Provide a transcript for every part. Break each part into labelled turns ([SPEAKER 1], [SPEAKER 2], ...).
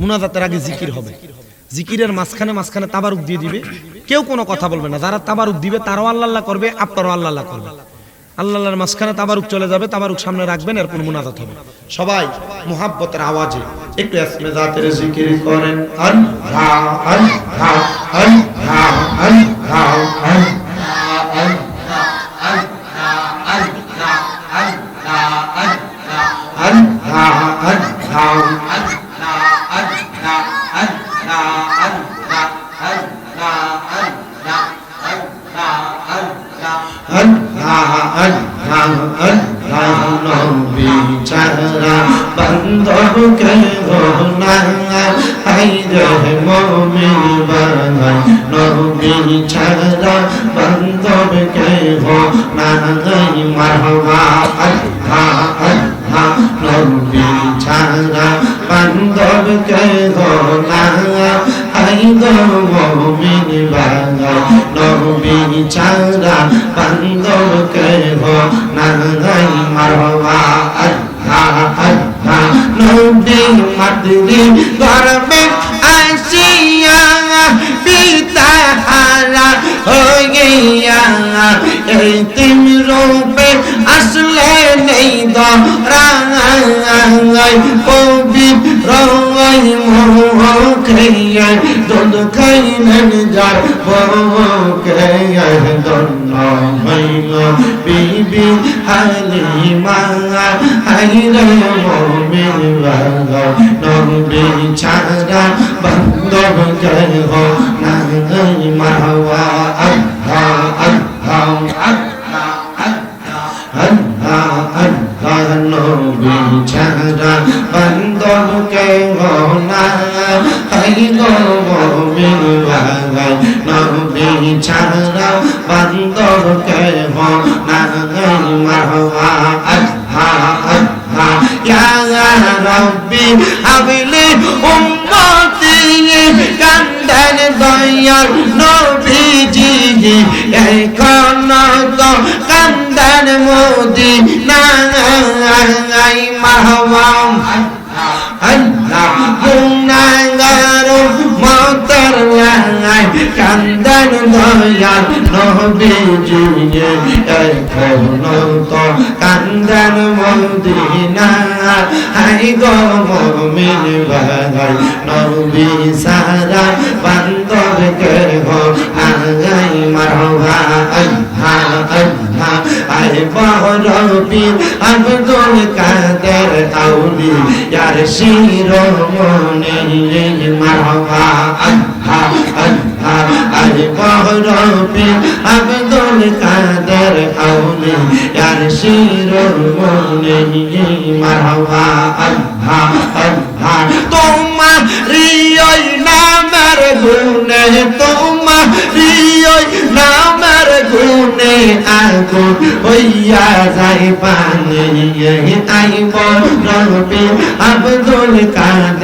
[SPEAKER 1] মুনাজাতের আগে জিকির হবে জিকিরের মাঝখানে মাঝখানে তাবারুক দিয়ে দিবে কেউ কোনো কথা বলবে না যারা তাবারুক দিবে তারাও আল্লাহ করবে আপনারও আল্লাহ করবে আল্লাহর মাঝখানে তাবারুক চলে যাবে তাবারুক সামনে রাখবেন এরপর মুনাজাত হবে সবাই মুহাব্বতের আওয়াজে একটু জাতের জিকির করেন আল্লাহ বান্ধব কেহ না আইদম মমিন বাঙা নবীন চারা বান্ধব কেহ আসলে নেই দরাঙ্গাই কবি দুঃখের দন্দ কাইলেন যার বউকে দন্দ হইল বিবি হালিমা হাইরে মমিন বাগ নবী ছাড়া বন্ধ কে হো না মাওয়া আহা আহা আহা ছাড়া বান্দর কেহ না হাই গো মোমিন ভাগাই নবী ছাড়া বান্দর কেহ না মারওয়া আহা আহা ইয়া রব্বি হাবিলি উম্মতি কান্দান দয়ার নবী মোদি এখন তো কান্দার মোদি না মাহবাম আল্লাহ গুনাগার মতর লাগাই কান্দার দয়াল নবী জিয়ে না হাই গো নবী সারা বান্ধব কে গো আগাই মারবা আল্লাহ আল্লাহ আই বহরবি আব্দুল কাদের আউলি ইয়ার শিরোমণি মারবা আল্লাহ আল্লাহ আই বহরবি আব্দুল কাদের আউলি ইয়ার শিরোমণি মারবা আল্লাহ আল্লাহ তোমার রিয়ই নামের গুণে তোমার রিয়ই নামার গুণে আগুন হইয়া যায় পানি আইব রবি আব্দুল কাদের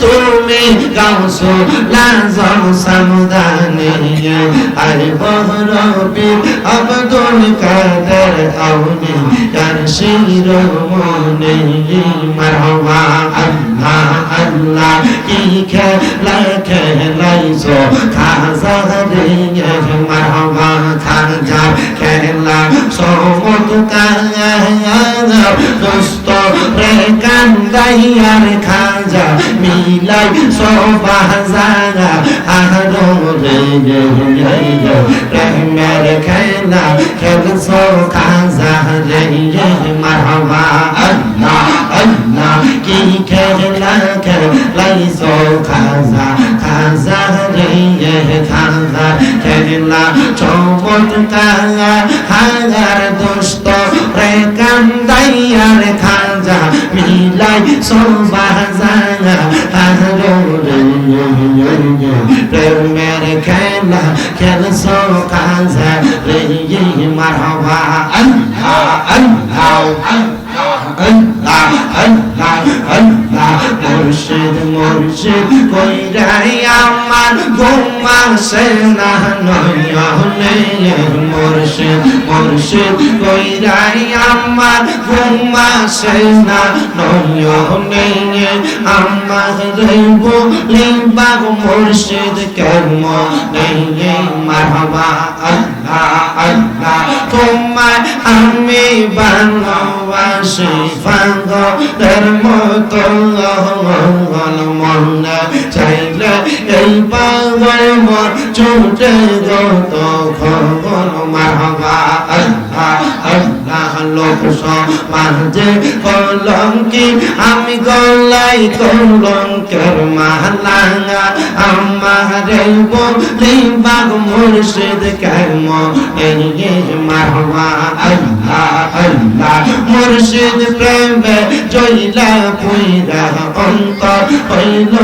[SPEAKER 1] তুমি গাউসো লাজম সামদানি। আই বহরবি আব্দুল কাদের আউনি ইয়ার শিরোমণি। মারহাবা আল্লাহ আল্লাহ, কি খেলা খেলাইছো? খাজা রে মারহাবা খাজা খেলা। সমতকার দোস্ত রে কান্দাইয়ার খাজা। মিলাই সোবাজারা আহরো রে রহমের খেলা খেলছো খাজা রে মারহাবা আল্লাহ আল্লাহ কি খেলা খেলাইছো খাজা খাজা রে খাজা খেলা চমৎকার হাজার দোস্ত রে কান্দাইয়ার খাজা মিলাই সোবাজারা
[SPEAKER 2] কইরাই আমার ঘুমাসে না নয়নে মুর্শিদ মুর্শিদ কইরাই আমার ঘুমাসে না নয়নে মাহরিব লিম্বাগ মুর্শিদ কেম নেই, মারহাবা আল্লাহ আল্লাহ। তোমায় আমি ভালোবাসি ফাঙ্গ ধর্ম কল্লাহ মঙ্গল মন্না চাইলে এই পাগল মন ছুটে গত খবর আমি গলাই কলঙ্কের মালাঙ্গা আমারে বলি মুর্শিদ কেম এই মারহাবা আল্লাহ আল্লাহ মুর্শিদ প্রেমে জইলা পুইরা অন্তর হইল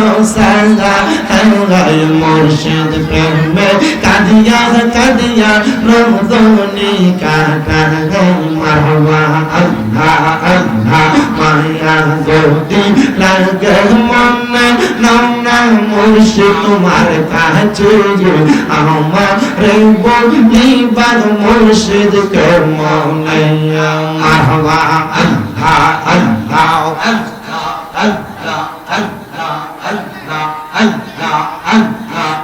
[SPEAKER 2] সাঙ্গা হাঙ্গাই মুর্শিদ প্রেমে কাদিয়া কাদিয়া রমদনি কাটা মারহাবা আল্লাহ আল্লাহ, মায়া গতি লাগে মনে, নামনা মুর্শিদ তোমার কাছে আমার রে বলি মুর্শিদ কে মনে আল্লাহ আল্লাহ আল্লাহ আল্লাহ আল্লাহ আল্লাহ।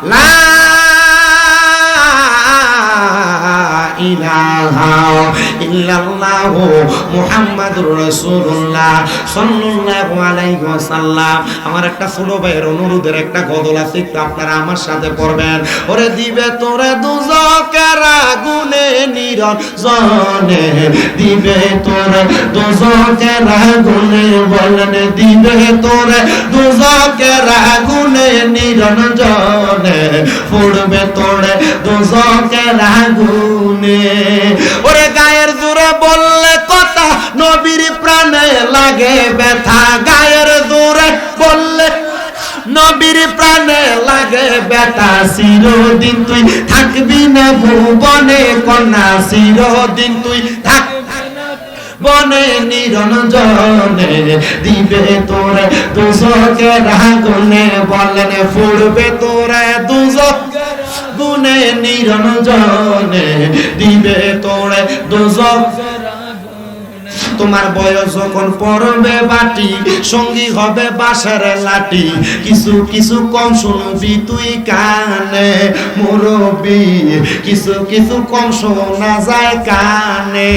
[SPEAKER 2] La আমার একটা ছোট ভাইয়ের অনুরোধের একটা গজল আছে আপনারা আমার সাথে পড়বেন। ওরে দিবে তোরে দুজকের আগুনে নিরঞ্জনে দিবে তোরে দুজকের আগুনে বলেন দিবে তোরে দুজকের আগুনে নিরঞ্জনে পড়বে তোরে দুজকের আগুনে। ওরে গায়ের জোরে বললে কথা, নবীর প্রাণে লাগে ব্যথা। গায়ের জোরে বললে নবীর প্রাণে লাগে বেটা চিরদিন তুই থাকবি না ভুবনে কন্যা। চিরদিন তুই থাক, বনে নিরঞ্জনে দিবে তোরে। দুজকে রাগুনে বলেন ফুড়বে তোরে দুজক গুনে নিরঞ্জনে দিবে তোরে দুজক। তোমার বয়স যখন পড়বে বাটি, সঙ্গী হবে বাসার লাটি কিছু কিছু কম শুনবি তুই কানে মুরবি কিছু কিছু কম শোনা যায় কানে।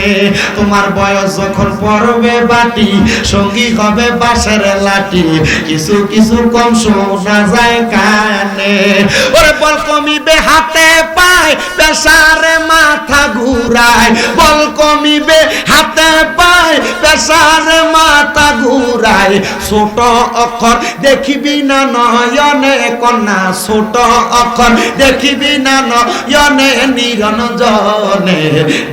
[SPEAKER 2] তোমার বয়স যখন পড়বে বাটি, সঙ্গী হবে বাসার লাটি কিছু কিছু কম শোনা যায় কানে। ওরে বল কমিবে হাতে পায় পেশারে মাথা ঘুরায়। বল কমিবে হাতে পায় Peça a মাথা ঘুরায় ছোট অক্ষর দেখিবি না নয়নে কন্যা, ছোট অক্ষর দেখিবি না নয়নে নিরঞ্জনে।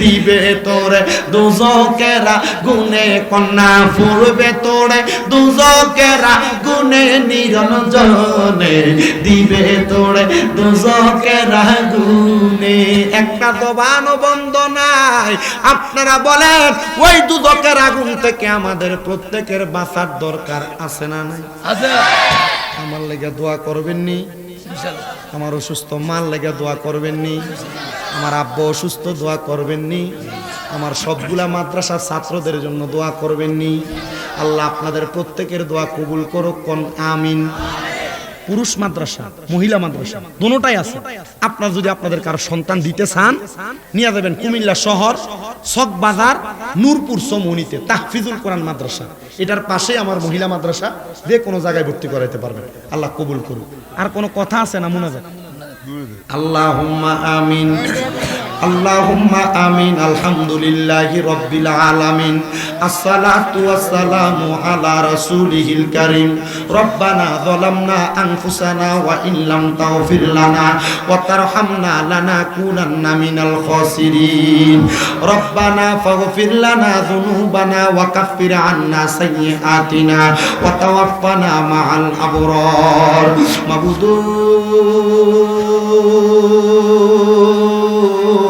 [SPEAKER 2] দিবে তোরে দুজকেরা গুনে কন্যা ফুরবে তোরে দুজকেরা গুনে নিরঞ্জনে। দিবে তোরে দুজকেরা গুনে একটা জবান বন্ধ নাই, আপনারা বলেন, ওই দুদকের আগুন থেকে আমাদের প্রত্যেকের বাঁচার দরকার আছে না নাই? আমার লেগে দোয়া করবেননি। আমার অসুস্থ মার লেগে দোয়া করবেননি। আমার আব্বা অসুস্থ দোয়া করবেননি। আমার সবগুলা মাদ্রাসার ছাত্রদের জন্য দোয়া করবেননি। আল্লাহ আপনাদের প্রত্যেকের দোয়া কবুল করুক কোন আমিন। পুরুষ মাদ্রাসা, মহিলা মাদ্রাসা দুটাই আছে। আপনার যদি আপনাদের কারও সন্তান দিতে চান, নিয়ে যাবেন কুমিল্লা শহর সক বাজার, নূরপুর সমনিতে তাহফিজুল কোরআন মাদ্রাসা। এটার পাশে আমার মহিলা মাদ্রাসা, যে কোনো জায়গায় ভর্তি করাইতে পারবেন। আল্লাহ কবুল করুক। আর কোনো কথা আছে না মনে যায় আল্লাহুম্মা আমিন। আল্লাহুম্মা আমিন, আলহামদুলিল্লাহি রাব্বিল আলামিন, আসসালাতু ওয়াসসালামু আলা রাসূলিহিল কারীম, রব্বানা যালামনা আনফুসানা ওয়া ইন লাম তাগফির লানা ওয়া তারহামনা লানাকুনান্না মিনাল খাসিরিন, রব্বানা ফাগফির লানা যুনুবানা ওয়া কাফির আন্না সাইয়্যাতিনা ওয়া তাওয়াফানা মাআল মাবুদু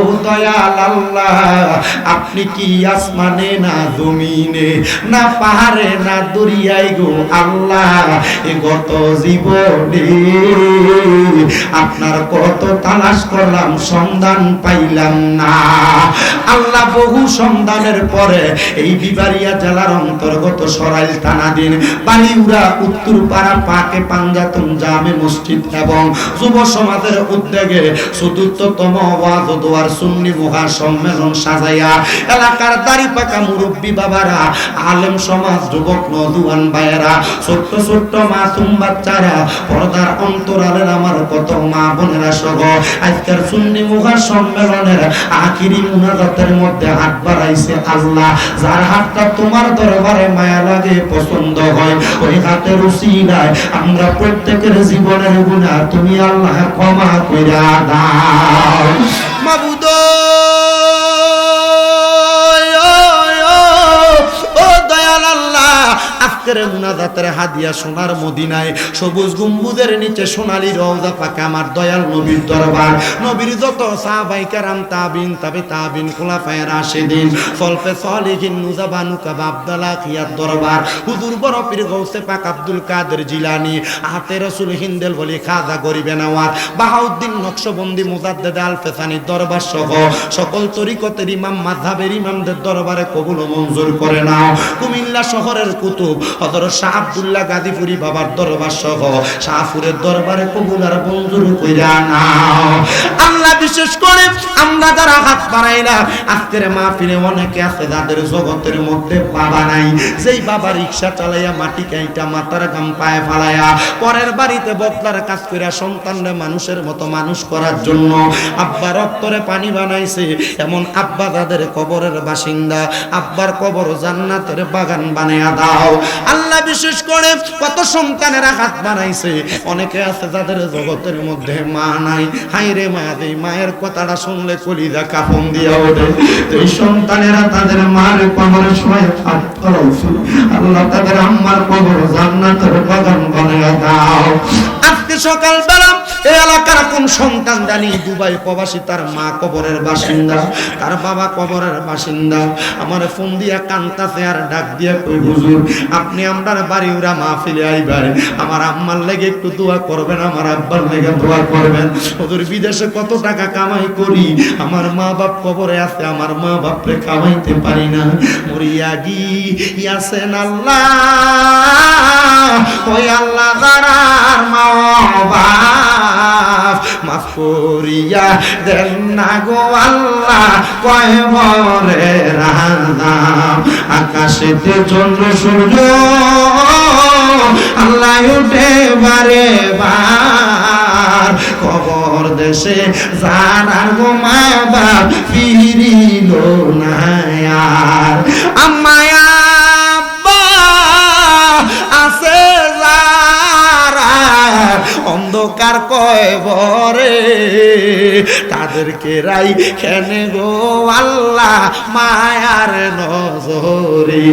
[SPEAKER 2] ও দয়াল আপনি কি আসমানে না জমিনে, না পাহাড়ে, না দরিয়ায় গো আল্লাহ? এ গত জীবনে আপনার কত তালাশ করলাম, সন্ধান পাইলাম না। আল্লাহ বহু সন্ধানের পরে এই বিবারিয়া জেলার অন্তর্গত সরাইল থানাধীন বালিউরা উত্তরপাড়া, পাকে পাঞ্জাতন জামে মসজিদ এবং যুব সমাজের উদ্যোগে চতুর্থতম ওয়াজ দোয়ার সুন্নি মহা সম্মেলন সাজাইয়া এলাকার দাড়ি পাকা মুরব্বী বাবারা, আলেম সমাজ, যুবক নদুয়ান ভাইয়েরা, ছোট্ট ছোট্ট মাসুম বাচ্চারা, পর্দার অন্তরালের আমার কত মা বোনেরা সহ আজকের সুন্নি মুখা সম্মেলনের আখিরি মুনাজাতের মধ্যে হাত বাড়াইছে আল্লাহ। যার হাতটা তোমার দরবারে মায়া লাগে, পছন্দ হয়, ওই হাতের উসিলায় আমরা প্রত্যেকের জীবনের গুণা তুমি আল্লাহ ক্ষমা কইরা দাও। মাবুদ আজকের মুনাজাতের হাদিয়া সোনার মদিনায়, সবুজ গম্বুজের নিচে সোনালী রওজা পাকা আমার দয়াল নবীর দরবার। নবীর যত সাহাবাই কেরাম, তাবিন, তাবে তাবিন, খোলাফায়ে রাশিদিন সলফে সলিহিন নুজাবানু কাবা আব্দুল্লাহ খিয়ার দরবার। হুজুর বড় পীর গৌসে পাক আব্দুল কাদের জিলানি, হাতে রসুল হিন্দেল বলি খাজা গরিবে নেওয়ার। বাহাউদ্দিন নকশবন্দি, মুজাদ্দেদ আল ফেসানির দরবার সহ সকল তরিকতের ইমাম, মাযহাবের ইমামদের দরবারে কবুল মঞ্জুর করে নাও। কুমিল্লা শহরের কুতুব বাবার দরবার সহ দরবারে কইরা আল্লাহ বিশেষ করে আমরা যারা হাত বাড়াইলাম আজকের মাহফিলে অনেকে আছে যাদের জগতের মধ্যে বাবা নাই। বাবা রিক্সা চালাইয়া মাটি কাইটা মাথার পায়ে ফালাইয়া পরের বাড়িতে বদলার কাজ সন্তানরে মানুষের মতো মানুষ করার জন্য আব্বা রক্তরে পানি বানাইছে। এমন আব্বা তাদের কবরের বাসিন্দা, আব্বার কবর জান্নাতের বাগান বানায়া দাও। আল্লাহ বিশেষ করে কত সন্তানেরা হাত বানাইছে অনেকে আছে যাদের জগতের মধ্যে মা নাই। হাই রে মা দেই মায়ের কথাটা শুনলে কলিজা কাফন দিয়া ওঠে এই সন্তানেরা তাদের মার কবর উচিত। আল্লাহ তাদের আম্মার কবর জান্নাতের বাগান বানায়া দাও আজকে সকাল বেলা এলাকার কোন সন্তান জানি দুবাই প্রবাসী, তার মা কবরের বাসিন্দা, তার বাবা কবরের বাসিন্দা। আমার ফোন দিয়া কান্তাছে আর ডাক দিয়া হুজুর, আপনি আমরার বাড়ি উড়া মাহফিলে আইবার আমার আম্মার লেগে একটু দোয়া করবেন, আমার আব্বার লেগে দোয়া করবেন। হুজুর, বিদেশে কত টাকা কামাই করি? আমার মা বাপ কবরে আছে, আমার মা বাপরে কামাইতে পারি না। মরিয়া গি, ইয়াসেন আল্লাহ, ওই আল্লাহ দারার মা বাপ মাফ করিয়া দেন না গো আল্লাহ, কয় বরে আকাশেতে চন্দ্র, সূর্য, আল্লাহ উঠে বারে বার। কবর দেশে যারা গো মা বাপ, ফিরিল না আর। আম্মায়া অন্ধকার কয় বরে? তাদেরকে রাই খেনে গো আল্লাহ মায়ার নজরে?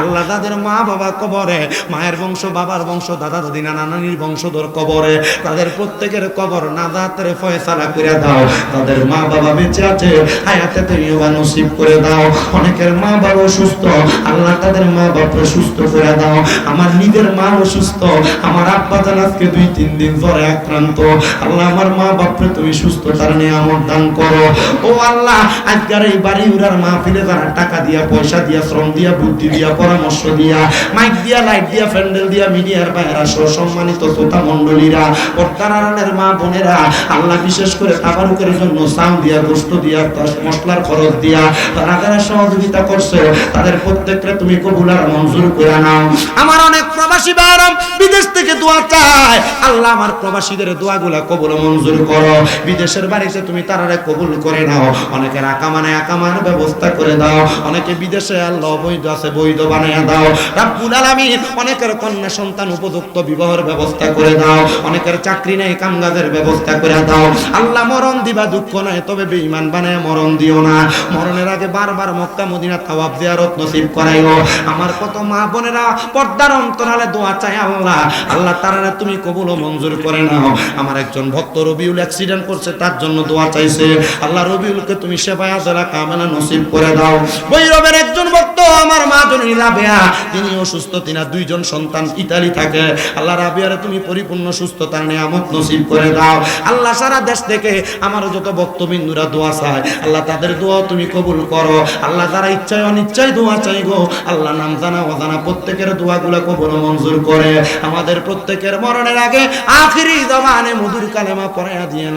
[SPEAKER 2] আল্লাহ তাদের মা বাবা কবরে, মায়ের বংশ, বাবার বংশ, দাদা দাদি, নানা নানির বংশধর কবরে, তাদের প্রত্যেকের কবর নাজাতের ফয়সালা করে দাও। তাদের মা বাবা বেঁচে আছে, হায়াতে তুমি নসিব করে দাও। অনেকের মা বাবা অসুস্থ আল্লাহ তাদের মা বাবা সুস্থ করে দাও। আমার নিজের মা অসুস্থ আমার আব্বা জান আজকে দুই, তিন দিন জ্বরে আক্রান্ত। আল্লাহ আমার মা বাপরে তুমি সুস্থতার নিয়ামত দান করো। ও আল্লাহ, আজকের এই বাড়ি উড়ার মাহফিলে যারা টাকা দিয়া, পয়সা দিয়া, শ্রম দিয়া, বুদ্ধি দিয়া, পরামর্শ দিয়া মাইক দিয়া লাইট দিয়া, প্যান্ডেল দিয়া, মিডিয়ার বাইরা সহ সম্মানিত শ্রোতা মণ্ডলীরা পর্দারানের মা বোনেরা, আল্লাহ বিশেষ করে তাবারুকের জন্য সাম দিয়া গোস্ত দিয়া মশলার খরচ দিয়া, তারা যারা সহযোগিতা করছে, তাদের প্রত্যেককে তুমি কবুলার মঞ্জুর করে নাও। আমার অনেক প্রবাসী বারাম, বিদেশ থেকে দোয়া চায়। আল্লাহ আমার প্রবাসীদের দোয়াগুলা কবুল মঞ্জুর করো। বিদেশের বাড়িতে তুমি তারারে কবুল করে নাও। অনেকের আকামানে আকামার ব্যবস্থা করে দাও। অনেকে বিদেশে আল্লাহ বৈধ আছে, বৈধ বানাইয়া দাও। রাব্বুল আলামিন অনেকের কন্যা সন্তান উপযুক্ত বিবাহের ব্যবস্থা করে দাও। অনেকের চাকরি নেই, কামকাজের ব্যবস্থা করে দাও। আল্লাহ মরণ দিবা, দুঃখ নাই তবে বেঈমান বানায় মরণ দিও না। মরণের আগে বারবার মক্কা, মদিনা তাওয়াব জিয়ারত নসিব করাইও। আমার কত মা বোনেরা পর্দার অন্তরালে দোয়া চাই আল্লাহ। আল্লাহ তারা তুমি কবুল মঞ্জুর করে নাও। আমার একজন ভক্ত রবিউল অ্যাক্সিডেন্ট করছে, তার জন্য দোয়া চাইছে। আল্লাহ রবিউলকে তুমি সেবায়া দেলা কামেনা নসিব করে দাও। বৈরবের একজন ভক্ত আমার মা জনী রাবেয়া, তিনি অসুস্থ, তিনা দুইজন সন্তান ইতালি থাকে। আল্লাহ রাবিয়ারে তুমি পরিপূর্ণ সুস্থতার নিয়ামত নসিব করে দাও। আল্লাহ সারা দেশ থেকে আমার যত ভক্তবিন্দুরা দোয়া চায়, আল্লাহ তাদের দোয়া তুমি কবুল করো। আল্লাহ তারা ইচ্ছায় অনিচ্ছায় দোয়া চাই গো, আল্লাহ নাম জানা অজানা প্রত্যেকের দোয়াগুলো কবুল মঞ্জুর করে, আমাদের প্রত্যেকের মরণের আগে আখিরি জমানে মধুর কালেমা পড়াইয়া দিয়ে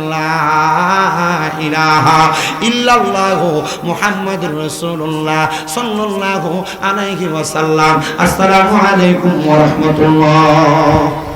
[SPEAKER 2] ইলাহা ইল্লাল্লাহু মুহাম্মাদুর রাসূলুল্লাহ আলাইহি ওয়াসাল্লাম। আসসালামু আলাইকুম ওয়া রাহমাতুল্লাহ।